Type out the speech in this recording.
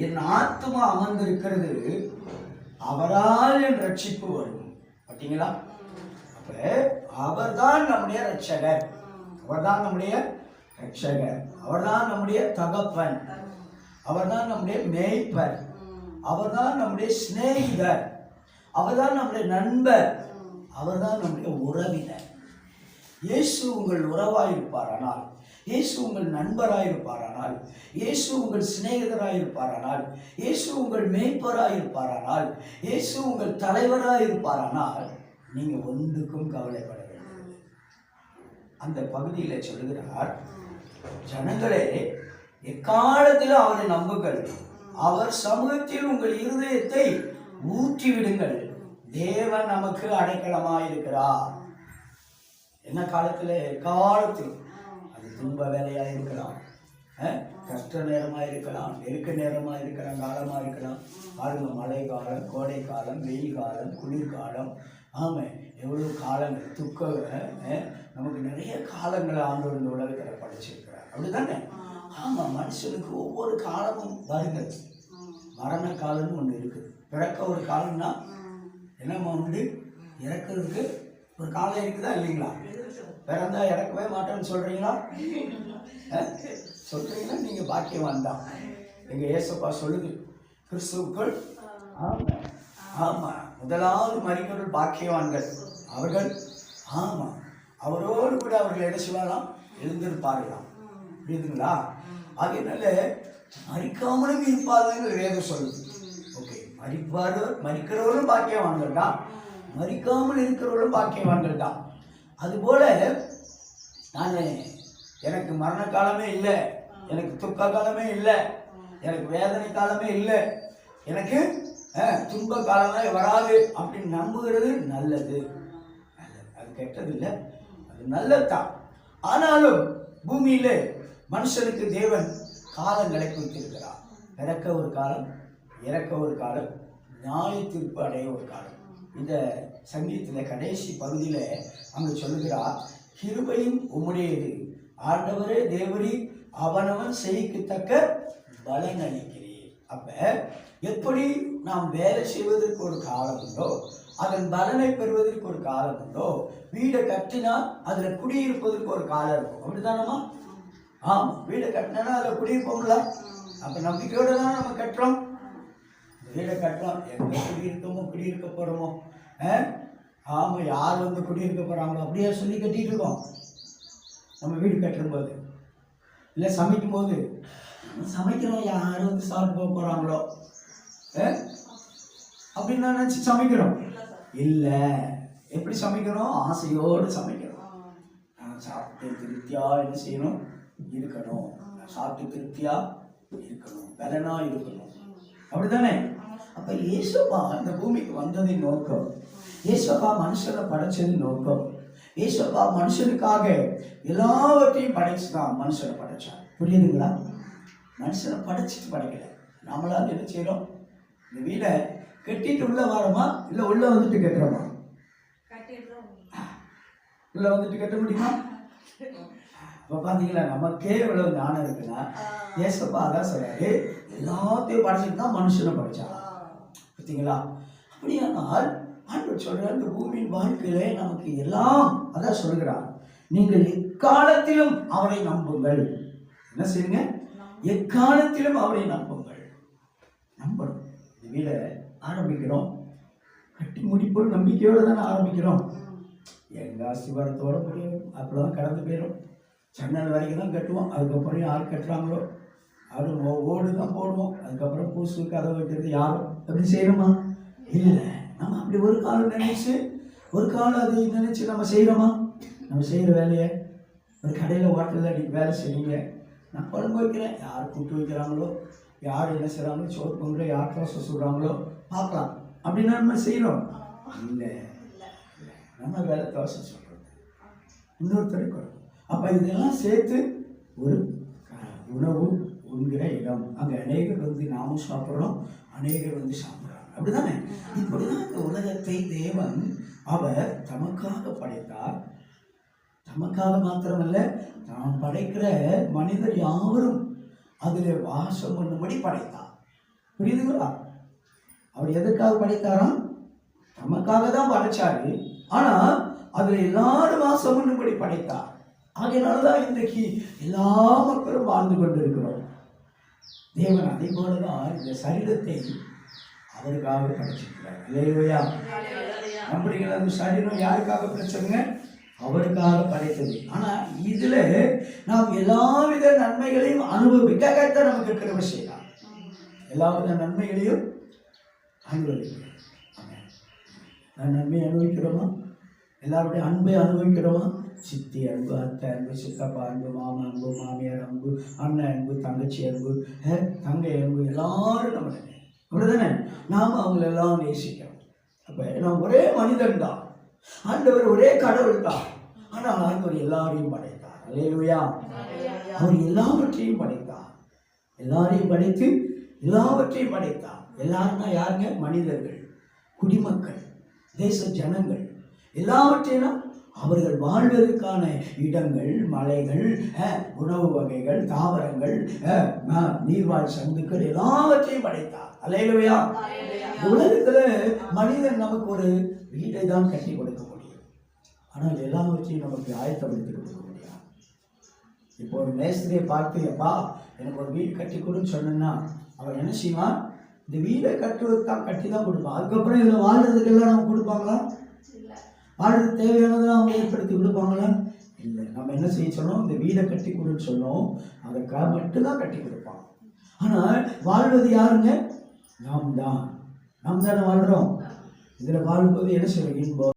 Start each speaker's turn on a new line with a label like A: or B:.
A: என் ஆத்மா அமர்ந்திருக்கிறது அவரால் என் ரட்சிப்பு வரும். பார்த்தீங்களா அப்ப அவர்தான் நம்முடைய ரட்சகர் அவர்தான் நம்முடைய ரட்சகர் அவர்தான் நம்முடைய தகப்பன். அவர்தான் நம்முடைய மேய்ப்பர். அவர்தான் நம்முடைய சிநேகிதர். அவர்தான் நம்முடைய நண்பர். அவர்தான் நம்முடைய உறவினர். இயேசு உங்கள் உறவாயிருப்பாரானால் இயேசு உங்கள் நண்பராயிருப்பாரானால் இயேசு உங்கள் சிநேகிதராயிருப்பாரானால் இயேசு உங்கள் மேய்ப்பராயிருப்பாரானால் இயேசு உங்கள் தலைவராயிருப்பாரானால் நீங்க ஒன்றுக்கும் கவலைப்பட வேண்டும். அந்த பகுதியில் சொல்லுகிறார் ஜனங்களே எக்காலத்திலும் அவரை நம்புங்கள். அவர் சமூகத்தில் உங்கள் இருதயத்தை ஊற்றி விடுங்கள் தேவன் நமக்கு அடைக்கலமாயிருக்கிறார். என்ன காலத்தில்? காலத்தில். அது துன்ப வேலையா இருக்கலாம். கஷ்ட நேரமா இருக்கலாம். நெருக்க நேரமா இருக்கலாம். காலமா இருக்கலாம். பாருங்க மழை காலம் கோடை காலம் வெயில் காலம் குளிர்காலம். ஆமா எவ்வளவு காலங்கள்? துக்க நமக்கு நிறைய காலங்களை ஆண்டவர் இந்த உலகத்தில் படைச்சிருக்கிறார். அப்படிதானே ஆமா மனுஷனுக்கு ஒவ்வொரு காலமும் வருகிறது. மரண காலம்னு ஒன்று இருக்குது. பிறக்க ஒரு காலம்னா என்னம்மா உண்டு? இறக்கிறதுக்கு ஒரு காலம் இருக்குதா இல்லைங்களா? பிறந்தா இறக்கவே மாட்டேன்னு சொல்றீங்களா? அஹ்? சொல்றீங்களா நீங்க பாக்கியவான் தான். எங்க ஏசப்பா சொல்லுது கிறிஸ்துவுக்குள் ஆமா ஆமா முதலாவது மறிக்கிறவர்கள் பாக்கியவான்கள். அவர்கள் ஆமா அவரோடு கூட அவர்கள் என்ன செய்வாராம் எழுந்திருப்பார்களாம். புரியுதுங்களா? அதனால மறிக்காமலும் இருப்பாதுன்னு வேதம் சொல்லுது. ஓகே மறிப்பாரு மறிக்கிறவரும் பாக்கியவான்கள் தான். மறிக்காமல் இருக்கிறவர்களும் பாக்கியவான்கள் தான் அதுபோல நான் எனக்கு மரண காலமே இல்லை. எனக்கு துக்க காலமே இல்லை. எனக்கு வேதனை காலமே இல்லை. எனக்கு துன்ப காலமே வராது அப்படின்னு நம்புகிறது நல்லது. அது கெட்டது இல்லை அது நல்லதுதான். ஆனாலும் பூமியில் மனுஷனுக்கு தேவன் காலங்களை குறித்திருக்கிறார் பிறக்க ஒரு காலம் இறக்க ஒரு காலம் நியாய தீர்ப்பு அடைய ஒரு காலம். இந்த சங்கீதத்தில் கடைசி பகுதியில் அங்கே சொல்லுகிறார் கிருபையும் உம்முடையது. ஆண்டவரே தேவரி அவனவன் செய்யத்தக்க பலன் அளிக்கிறீர். அப்ப எப்படி நாம் வேலை செய்வதற்கு ஒரு காலம் உண்டோ அதன் பலனை பெறுவதற்கு ஒரு காலம் உண்டோ வீடை கட்டினா அதுல குடியிருப்பதற்கு ஒரு காலம் இருக்கும். அப்படிதானம்மா ஆமா. வீடை கட்டினா அதுல குடியிருப்போம்ல? அப்ப நம்பிக்கையோட தான் நம்ம கட்டுறோம். வீடை கட்டலாம். எங்கே குடியிருக்கோமோ குடியிருக்க போகிறோமோ ஆ? ஆமாம் யார் வந்து குடியிருக்க போகிறாங்களோ அப்படியே சொல்லி கட்டிகிட்டு இருக்கோம். நம்ம வீடு கட்டும்போது. இல்லை சமைக்கும் போது நம்ம சமைக்கிறோம் யார் வந்து சாப்பிட்டு போக போகிறாங்களோ அப்படின்னு நான் நினச்சி சமைக்கிறோம். இல்லை எப்படி சமைக்கிறோம்? ஆசையோடு சமைக்கிறோம். நான் சாப்பிட்டு திருப்தியாக என்ன செய்யணும்? இருக்கணும். நான் சாப்பிட்டு திருப்தியாக இருக்கணும். பலனா இருக்கணும். அப்படிதானே அப்போ இயேசுப்பா இந்த பூமிக்கு வந்ததின் நோக்கம். இயேசுப்பா மனுஷனை படைச்சதின் நோக்கம். இயேசுப்பா மனுஷனுக்காக எல்லாவற்றையும் படைச்சுதான் மனுஷனை படைச்சான் புரியுதுங்களா? மனுஷனை படைச்சிட்டு படைக்கல. நம்மளால் என்ன செய்யறோம் இந்த வீடை கட்டிட்டு உள்ள வரோமா? இல்லை உள்ள வந்துட்டு கட்டுறோமா? உள்ள வந்துட்டு கட்ட முடியுமா? இப்போ பார்த்தீங்களா நமக்கே இவ்வளவு ஞானம் இருக்குன்னா ஏசப்பா அதான் சொல்றாரு எல்லாத்தையும் படைச்சிட்டு தான் மனுஷனை படைச்சான் பார்த்தீங்களா அப்படியானால் ஆண்டவர் சொல்கிற இந்த பூமியின் வாழ்க்கையிலே நமக்கு எல்லாம் அதான் சொல்கிறார் நீங்கள் எக்காலத்திலும் அவரை நம்புங்கள். என்ன செய்யுங்க? எக்காலத்திலும் அவரை நம்புங்கள். நம்பணும். இந்த ஆரம்பிக்கிறோம். கட்டி முடிப்போடு நம்பிக்கையோடு தானே ஆரம்பிக்கிறோம். எங்க அஸ்திவாரத்தோட முடியும் அப்படிதான் கடந்து போயிடும் ஜன்னல் வரைக்கும் தான் கட்டுவோம். அதுக்கப்புறம் யார் கட்டுறாங்களோ? அது ஓடு தான் போடுவோம். அதுக்கப்புறம் பூசு கதை வைக்கிறது யாரும் அப்படி செய்யணுமா? இல்லை. நம்ம அப்படி ஒரு காலம் நினைச்சு ஒரு காலம் அது நினைச்சு நம்ம செய்கிறோமா நம்ம செய்கிற வேலையை ஒரு கடையில் ஹோட்டலில் அன்றைக்கி வேலை செய்யுங்க நான் குழம்பு வைக்கிறேன். யார் கூட்டு வைக்கிறாங்களோ யார் என்ன செய்கிறாங்களோ சோறு பொங்கலோ யார் தோசை சொல்கிறாங்களோ பார்க்கலாம். அப்படின்னா நம்ம செய்கிறோம் இல்லை. நம்ம வேலை தோசை சொல்கிறது இன்னொருத்தருக்கு வரும் அப்போ இதெல்லாம் சேர்த்து ஒரு இடம். அங்கே அநேகர் வந்து நாமும் சாப்பிட்றோம். அநேகர் வந்து சாப்பிட்றாங்க. அப்படிதானே இப்படிதான் இந்த உலகத்தை தேவன் அவர் தமக்காக படைத்தார். தமக்காக மாத்திரமல்ல தான் படைக்கிற மனிதர் யாவரும் அதில் வாசம் பண்ணும்படி படைத்தார். புரியுதுங்களா அவர் எதற்காக படைத்தாராம்? நமக்காக தான் படைச்சாரு. ஆனா அதுல எல்லாரும் வாசமுன்னுபடி படைத்தார். ஆகையினாலதான் இன்றைக்கு எல்லா மக்களும் வாழ்ந்து கொண்டிருக்கிறோம். தேவன் அதே போலதான் இந்த சரீரத்தை அவருக்காக படைச்சிருக்கிறார். இல்லையா நம்புறீங்களா அந்த சரீரம் யாருக்காக படைச்சதுங்க? அவருக்காக படைத்தது. ஆனா இதுல நாம் எல்லாவித நன்மைகளையும் அனுபவிக்க கத்த நமக்கு கிருபை செய்யலாம் எல்லாவித நன்மைகளையும் அனுபவிக்கிறோம். நன்மை அனுபவிக்கிறோமா? எல்லாருடைய அன்பை அனுபவிக்கிறோமா? சித்தி அன்பு அத்தை அன்பு சித்தப்பா அன்பு மாமா அன்பு மாமியார் அன்பு அண்ணன் அன்பு தங்கச்சி அன்பு தங்கை அன்பு எல்லாரும் நம்ம அப்படிதானே நாம் அவங்கள எல்லாம் நேசிக்கிறோம். அப்போ நாம் ஒரே மனிதன் தான். ஆண்டவர் ஒரே கடவுள் தான். ஆனால் ஆண்டவர் எல்லாரையும் படைத்தார். அல்லேலூயா அவர் எல்லாவற்றையும் படைத்தார். எல்லாரையும் படைத்து எல்லாவற்றையும் படைத்தார். எல்லாருன்னா யாருங்க? மனிதர்கள் குடிமக்கள் தேச ஜனங்கள். எல்லாவற்றையும் அவர்கள் வாழ்வதற்கான இடங்கள் மலைகள் உணவு வகைகள் தாவரங்கள் நீர்வாழ் சந்துக்கள் எல்லாவற்றையும் படைத்தார். அல்லேலூயா. உலகத்துல மனிதன் நமக்கு ஒரு வீட்டை தான் கட்டி கொடுக்க முடியும். ஆனால் எல்லாவற்றையும் நமக்கு ஆயத்தப்படுத்தி கொடுக்க முடியாது. இப்போ ஒரு மேஸ்திரியை பார்த்து அப்பா எனக்கு ஒரு வீடு கட்டி கொடுன்னு சொன்னேன்னா அவன் என்ன செய்வான்? இந்த வீடை கட்டுவதற்கு தான் கட்டி தான் கொடுப்பான். அதுக்கப்புறம் இதில் வாழ்றதுக்கெல்லாம் நம்ம கொடுப்பாங்களா? வாழ்றதுக்கு தேவையானதெல்லாம் அவங்க ஏற்படுத்தி கொடுப்பாங்களா? இல்லை. நம்ம என்ன செய்ய சொன்னோம் இந்த வீடை கட்டி கொடுன்னு சொன்னோம் அதுக்காக மட்டும்தான் கட்டி கொடுப்பான் ஆனால் வாழ்வது யாருங்க? நாம் தான். நாம் தானே வாழ்கிறோம் இதில் வாழும்போது என்ன செய்யணும் இன்பம்?